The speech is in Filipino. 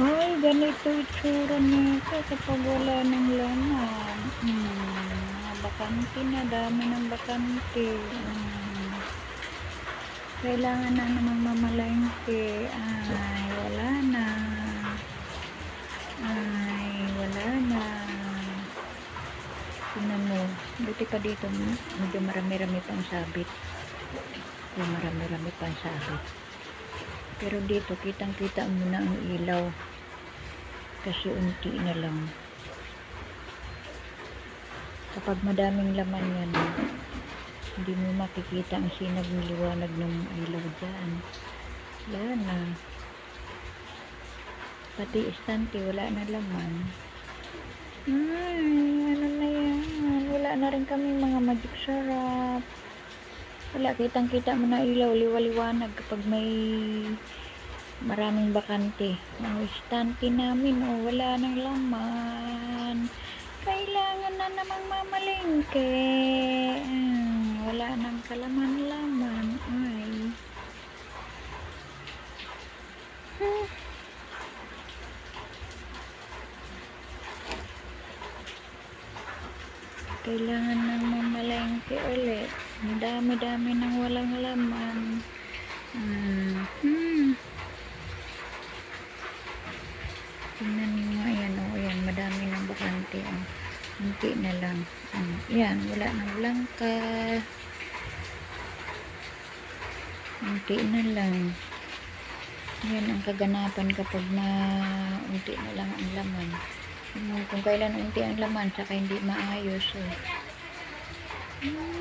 Ay, ganito itsura nito kapag wala ng laman. Hmm, mga bakante na, dami ng bakante. Hmm. Kailangan na namang mamalengke. Ay, wala na. Ay, wala na. Tingnan mo, buti pa dito, medyo marami-rami pang sabit. Medyo marami-rami pang sabit. Pero dito, kitang-kita mo na ang ilaw. Kasi unti na lang. Kapag madaming laman yan, hindi mo makikita ang sinag ng liwanag ng ilaw dyan. Wala na. Pati istante, wala na laman. Ay, ano na yan? Wala na rin kami mga magic sarap. Wala, kitang-kita mo na ilaw, liwaliwanag kapag may maraming bakante. Ang istante namin, oh, wala nang laman. Kailangan na namang mamalengke. Hmm, wala nang kalaman-laman. Ay. Hmm. Kailangan nang mamalengke ulit. Ang dami-dami nang walang laman. Hmm. Hmm. Tingnan niyo nga yan, oh, yan, madami ng bakante, oh. Unti na lang. Hmm. Yan, wala nang langka. Unti na lang. Yan ang kaganapan kapag na unti na lang ang laman. Kung kailan unti ang laman, saka hindi maayos, eh. Hmm.